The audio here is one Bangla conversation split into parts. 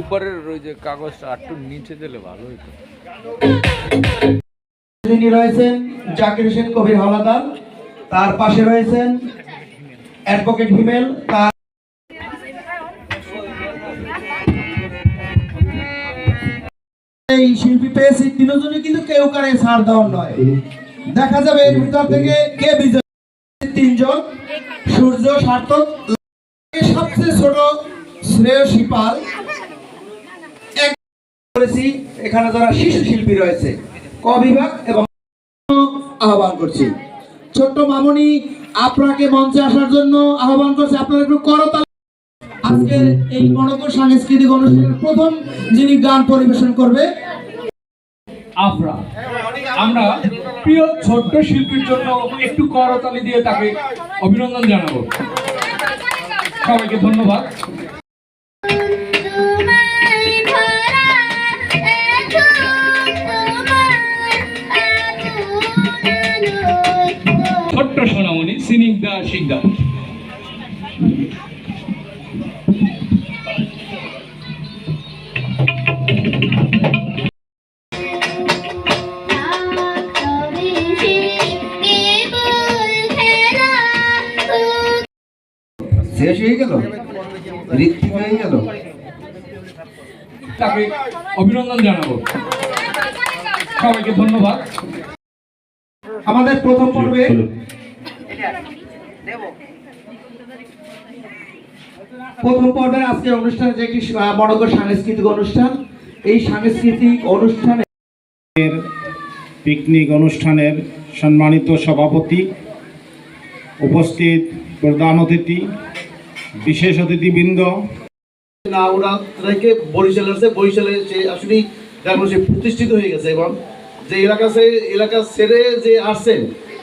উপরের ওই যে কাগজটা নিচে দিলে ভালো যিনি রয়েছেন জাকির হোসেন কবির তার পাশে রয়েছেন অ্যাডভোকেট হিমেল, তার এই শিল্পী পেয়েছি তিনজনে কিন্তু কেউ কারে ছাড় দেওয়ার নয়। দেখা যাবে এর ভিতর থেকে কে বিজয়। তিনজন, সূর্য, সার্থক সবচেয়ে ছোট, শ্রেয়সী পাল করেছি, এখানে যারা শিশু শিল্পী রয়েছে, ক বিভাগ এবং আহ্বান করছি। ছোট্ট মামনি আপনাকে মঞ্চে আসার জন্য আহ্বান করছি, আপনারা একটু করতাল। আজকের এই মনকর সাংস্কৃতিক অনুষ্ঠানের প্রথম যিনি গান পরিবেশন করবে আফরা। আমরা প্রিয় ছোট্ট শিল্পীর জন্য একটু করতালি দিয়ে তাকে অভিনন্দন জানাব। সবাইকে ধন্যবাদ। ছোট্ট সোনামণি সিনিগদা শিকদা শেষ হয়ে গেল? ঋত্বিক হয়ে গেল? তাকে অভিনন্দন জানাব। সবাইকে ধন্যবাদ। আমাদের প্রথম পর্বে প্রথম পর্বে আজকের অনুষ্ঠান যে একটি বড় সাংস্কৃতিক অনুষ্ঠান। এই সাংস্কৃতিক অনুষ্ঠানে পিকনিক অনুষ্ঠানের সম্মানিত সভাপতি উপস্থিত প্রধান অতিথি বিশেষ অতিথিবৃন্দ। না ওরা থেকে বরিশাল আসছে বরিশালে সে আসলেই এখন সে প্রতিষ্ঠিত হয়ে গেছে এবং যে এলাকা সে এলাকা ছেড়ে যে আসছেন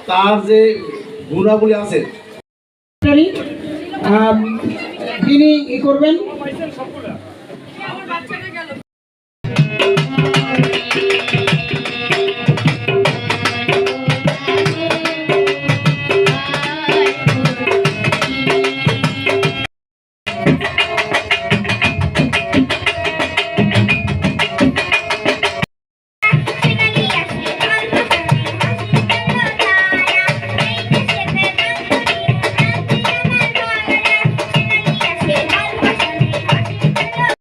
তার যে গুণাবলী আছে। তিনি ই করবেন?